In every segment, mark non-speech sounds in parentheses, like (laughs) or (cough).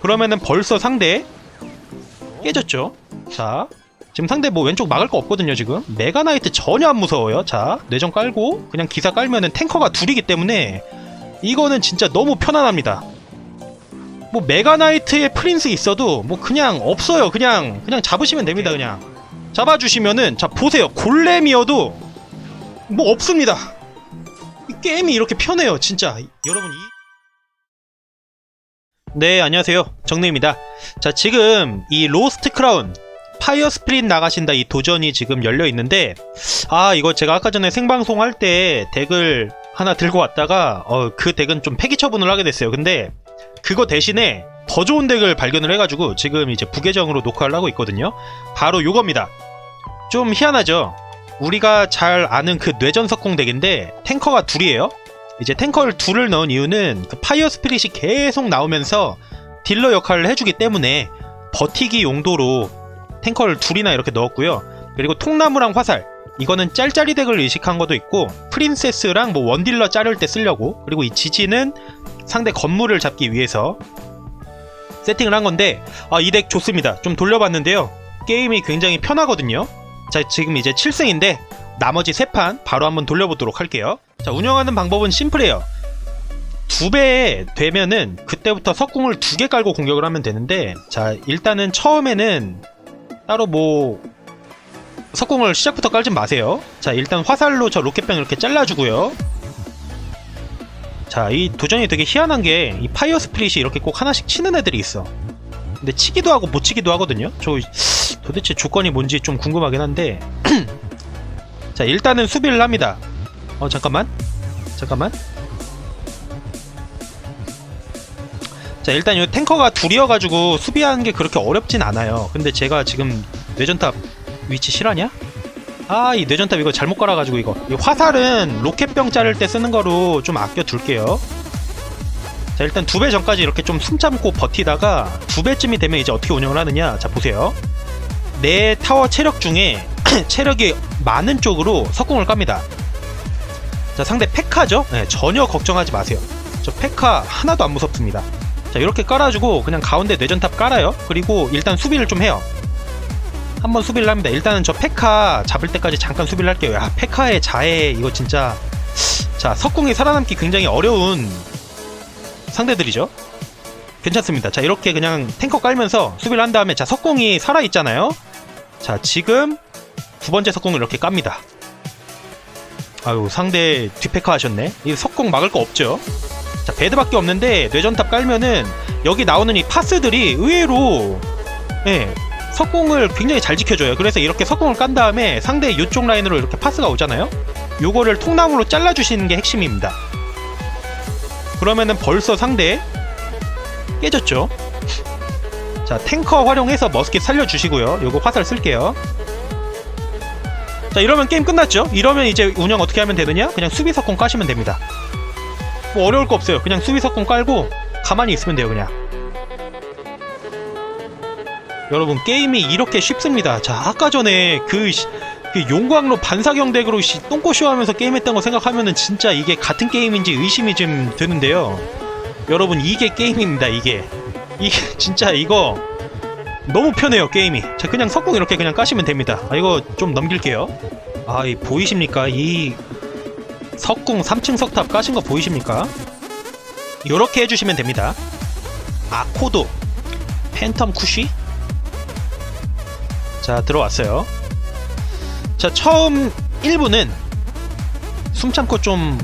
그러면은 벌써 상대 깨졌죠. 자, 지금 상대 뭐 왼쪽 막을 거 없거든요, 지금. 메가나이트 전혀 안 무서워요. 자, 뇌전 깔고 그냥 기사 깔면은 탱커가 둘이기 때문에 이거는 진짜 너무 편안합니다. 뭐 메가나이트의 프린스 있어도 뭐 그냥 없어요. 그냥 그냥 잡으시면 됩니다, 그냥. 잡아주시면은 자 보세요. 골렘이어도 뭐 없습니다. 이 게임이 이렇게 편해요, 진짜. 여러분 이 네, 안녕하세요. 정리입니다. 자, 지금 이 로스트 크라운 파이어 스프릿 나가신다 이 도전이 지금 열려 있는데 아, 이거 제가 아까 전에 생방송 할 때 덱을 하나 들고 왔다가 어, 그 덱은 좀 폐기 처분을 하게 됐어요. 근데 그거 대신에 더 좋은 덱을 발견을 해가지고 지금 이제 부계정으로 녹화를 하고 있거든요. 바로 요겁니다. 좀 희한하죠? 우리가 잘 아는 그 뇌전석공 덱인데 탱커가 둘이에요. 이제 탱커를 둘을 넣은 이유는 그 파이어 스피릿이 계속 나오면서 딜러 역할을 해주기 때문에 버티기 용도로 탱커를 둘이나 이렇게 넣었고요. 그리고 통나무랑 화살 이거는 짤짤이 덱을 의식한 것도 있고 프린세스랑 뭐 원딜러 자를 때 쓰려고 그리고 이 지지는 상대 건물을 잡기 위해서 세팅을 한 건데 아, 이 덱 좋습니다. 좀 돌려봤는데요. 게임이 굉장히 편하거든요. 자 지금 이제 7승인데 나머지 세판 바로 한번 돌려보도록 할게요. 자 운영하는 방법은 심플해요. 두 배 되면은 그때부터 석궁을 두 개 깔고 공격을 하면 되는데 자 일단은 처음에는 따로 뭐 석궁을 시작부터 깔지 마세요. 자 일단 화살로 저 로켓병 이렇게 잘라주고요. 자 이 도전이 되게 희한한 게 이 파이어 스프릿이 이렇게 꼭 하나씩 치는 애들이 있어. 근데 치기도 하고 못 치기도 하거든요. 저 도대체 조건이 뭔지 좀 궁금하긴 한데 (clears throat) 자 일단은 수비를 합니다 어 잠깐만. 잠깐만. 자 일단 이 탱커가 둘이어가지고 수비하는 게 그렇게 어렵진 않아요. 근데 제가 지금 뇌전탑 위치 실화냐? 아 이 뇌전탑 이거 잘못 깔아가지고 이거. 이 화살은 로켓병 자를 때 쓰는 거로 좀 아껴 둘게요. 자 일단 두 배 전까지 이렇게 좀 숨 참고 버티다가 두 배쯤이 되면 이제 어떻게 운영을 하느냐. 자 보세요. 내 타워 체력 중에 (clears throat) 체력이 많은 쪽으로 석궁을 깝니다. 자, 상대 페카죠? 네, 전혀 걱정하지 마세요. 저 페카 하나도 안 무섭습니다. 자, 이렇게 깔아주고 그냥 가운데 뇌전탑 깔아요. 그리고 일단 수비를 좀 해요. 한번 수비를 합니다. 일단은 저 페카 잡을 때까지 잠깐 수비를 할게요. 야, 페카의 자해 이거 진짜 자, 석궁이 살아남기 굉장히 어려운 상대들이죠. 괜찮습니다. 자, 이렇게 그냥 탱커 깔면서 수비를 한 다음에 자, 석궁이 살아 있잖아요. 자, 지금 두 번째 석궁을 이렇게 깝니다. 아유, 상대 뒷페카 하셨네. 이 석궁 막을 거 없죠. 자, 배드밖에 없는데 뇌전탑 깔면은 여기 나오는 이 파스들이 의외로 예, 석궁을 굉장히 잘 지켜줘요. 그래서 이렇게 석궁을 깐 다음에 상대 이쪽 라인으로 이렇게 파스가 오잖아요. 요거를 통나무로 잘라주시는 게 핵심입니다. 그러면은 벌써 상대 깨졌죠. 자 탱커 활용해서 머스킷 살려주시고요 요거 화살 쓸게요 자 이러면 게임 끝났죠? 이러면 이제 운영 어떻게 하면 되느냐? 그냥 수비 석공 까시면 됩니다. 뭐 어려울 거 없어요. 그냥 수비 석공 깔고 가만히 있으면 돼요 그냥. 여러분 게임이 이렇게 쉽습니다. 자 아까 전에 그, 시- 그 용광로 반사경 덱으로 씨, 똥꼬쇼 하면서 게임했던 거 생각하면은 진짜 이게 같은 게임인지 의심이 좀 드는데요. 여러분 이게 게임입니다 이게. 이게 진짜 이거 너무 편해요 게임이. 자 그냥 석궁 이렇게 그냥 까시면 됩니다. 아 이거 좀 넘길게요. 아이 보이십니까? 이 석궁 3층 석탑 까신 거 보이십니까? 요렇게 해주시면 됩니다. 아코도 팬텀 쿠시? 자 들어왔어요. 자 처음 1부는 숨 참고 좀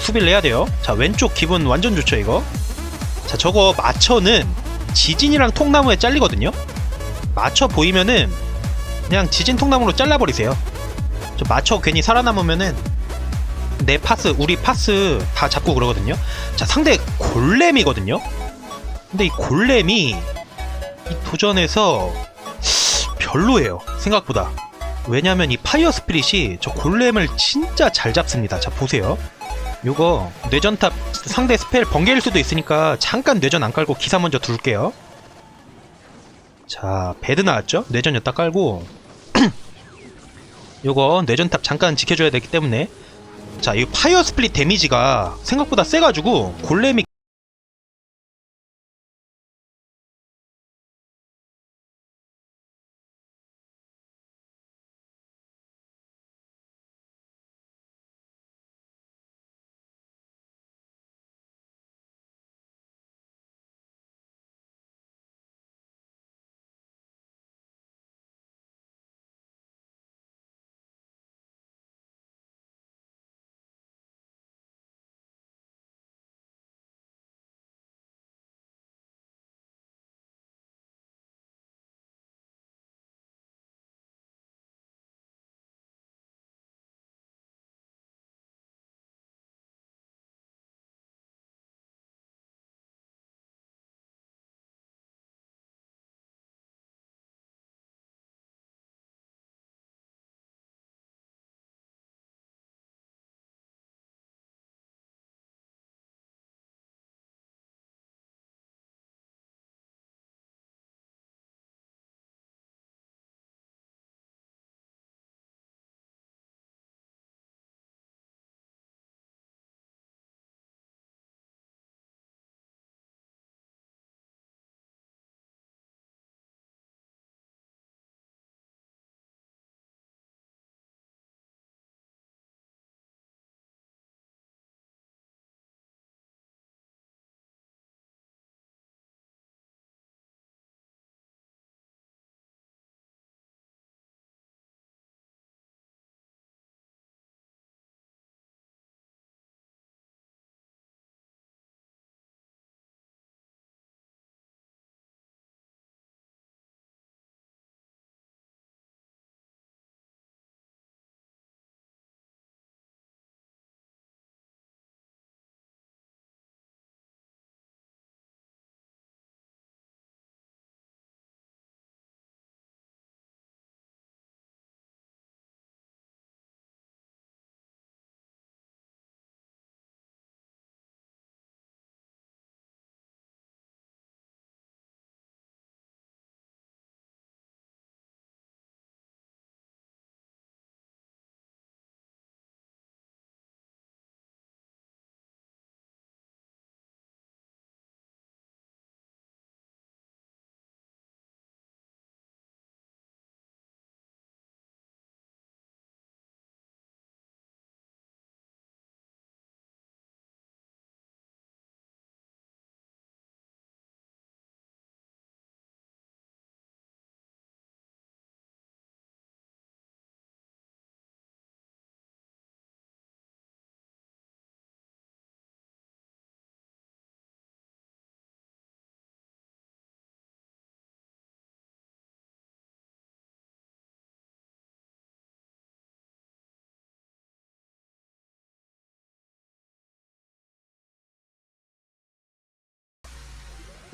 수비를 해야 돼요. 자 왼쪽 기분 완전 좋죠 이거? 자 저거 마처는 지진이랑 통나무에 잘리거든요? 마처 보이면은 그냥 지진 통나무로 잘라버리세요. 저 마처 괜히 살아남으면은 내 파스 우리 파스 다 잡고 그러거든요. 자 상대 골렘이거든요? 근데 이 골렘이 이 도전에서 별로예요 생각보다. 왜냐면 이 파이어 스피릿이 저 골렘을 진짜 잘 잡습니다. 자 보세요. 요거 뇌전탑 상대 스펠 번개일 수도 있으니까 잠깐 뇌전 안 깔고 기사 먼저 둘게요. 자, 배드 나왔죠? 뇌전 여따 깔고 (clears throat) 요거 뇌전탑 잠깐 지켜줘야 되기 때문에 자, 이 파이어 스플릿 데미지가 생각보다 세가지고 골렘이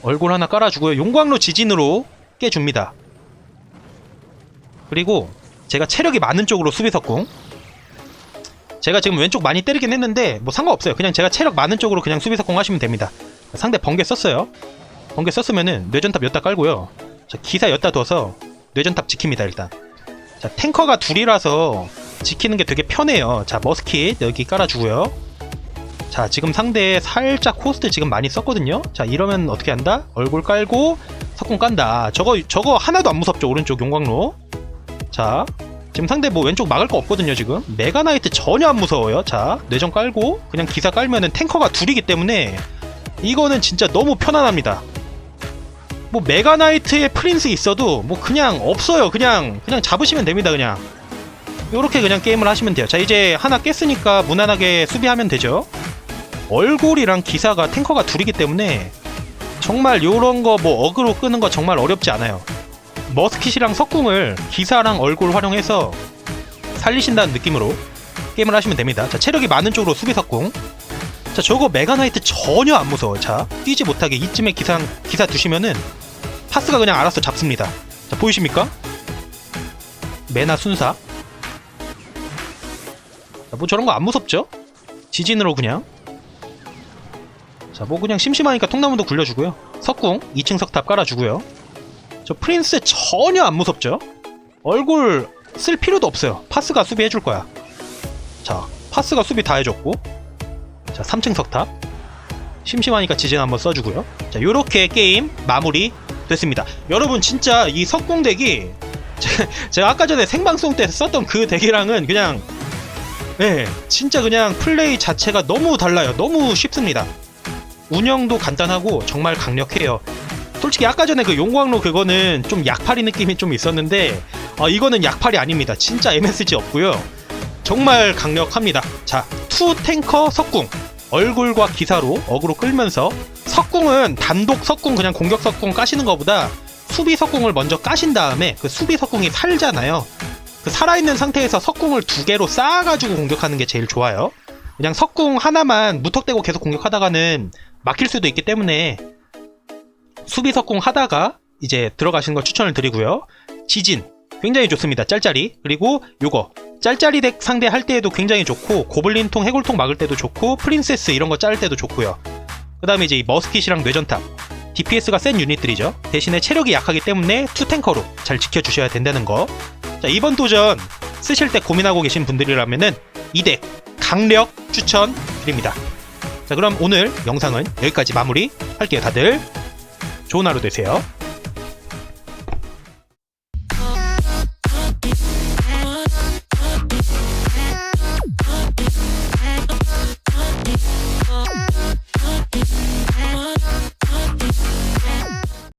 얼굴 하나 깔아주고요. 용광로 지진으로 깨줍니다. 그리고 제가 체력이 많은 쪽으로 수비 석궁. 제가 지금 왼쪽 많이 때리긴 했는데 뭐 상관없어요. 그냥 제가 체력 많은 쪽으로 그냥 수비 석궁 하시면 됩니다. 상대 번개 썼어요. 번개 썼으면은 뇌전탑 엿다 깔고요. 자, 기사 엿다 둬서 뇌전탑 지킵니다 일단. 자 탱커가 둘이라서 지키는 게 되게 편해요. 자 머스킷 여기 깔아주고요. 자 지금 상대 살짝 코스트 지금 많이 썼거든요. 자 이러면 어떻게 한다? 얼굴 깔고 석궁 깐다. 저거 저거 하나도 안 무섭죠 오른쪽 용광로. 자 지금 상대 뭐 왼쪽 막을 거 없거든요 지금. 메가나이트 전혀 안 무서워요. 자 뇌전 깔고 그냥 기사 깔면은 탱커가 둘이기 때문에 이거는 진짜 너무 편안합니다. 뭐 메가나이트의 프린스 있어도 뭐 그냥 없어요. 그냥 그냥 잡으시면 됩니다. 그냥 이렇게 그냥 게임을 하시면 돼요. 자 이제 하나 깼으니까 무난하게 수비하면 되죠. 얼굴이랑 기사가 탱커가 둘이기 때문에 정말 요런 거 뭐 어그로 끄는 거 정말 어렵지 않아요. 머스킷이랑 석궁을 기사랑 얼굴 활용해서 살리신다는 느낌으로 게임을 하시면 됩니다. 자 체력이 많은 쪽으로 수비 석궁. 자 저거 메가 나이트 전혀 안 무서워요. 자 뛰지 못하게 이쯤에 기사 기사 두시면은 파스가 그냥 알아서 잡습니다. 자 보이십니까? 메나 순사. 자, 뭐 저런 거 안 무섭죠? 지진으로 그냥. 자, 뭐 그냥 심심하니까 통나무도 굴려주고요. 석궁 2층 석탑 깔아주고요. 저 프린스 전혀 안 무섭죠? 얼굴 쓸 필요도 없어요. 파스가 수비해줄 거야. 자, 파스가 수비 다 해줬고. 자, 3층 석탑. 심심하니까 지진 한번 써주고요. 자, 요렇게 게임 마무리 됐습니다. 여러분 진짜 이 석궁 덱이 (laughs) 제- 제가 아까 전에 생방송 때 썼던 그 덱이랑은 그냥 네, 진짜 그냥 플레이 자체가 너무 달라요. 너무 쉽습니다. 운영도 간단하고 정말 강력해요. 솔직히 아까 전에 그 용광로 그거는 좀 약팔이 느낌이 좀 있었는데 아, 이거는 약팔이 아닙니다. 진짜 MSG 없고요. 정말 강력합니다. 자, 투 탱커 석궁 얼굴과 기사로 어그로 끌면서 석궁은 단독 석궁 그냥 공격 석궁 까시는 것보다 수비 석궁을 먼저 까신 다음에 그 수비 석궁이 살잖아요. 그 살아있는 상태에서 석궁을 두 개로 쌓아가지고 공격하는 게 제일 좋아요. 그냥 석궁 하나만 무턱대고 계속 공격하다가는 막힐 수도 있기 때문에 수비 석궁 하다가 이제 들어가시는 걸 추천을 드리고요. 지진 굉장히 좋습니다. 짤짤이 그리고 요거 짤짤이 덱 상대할 때에도 굉장히 좋고 고블린통 해골통 막을 때도 좋고 프린세스 이런 거 자를 때도 좋고요. 그 다음에 이제 이 머스킷이랑 뇌전탑 DPS가 센 유닛들이죠. 대신에 체력이 약하기 때문에 투탱커로 잘 지켜주셔야 된다는 거. 자, 이번 도전 쓰실 때 고민하고 계신 분들이라면은 이 덱 강력 추천 드립니다. 자, 그럼 오늘 영상은 여기까지 마무리 할게요, 다들. 좋은 하루 되세요.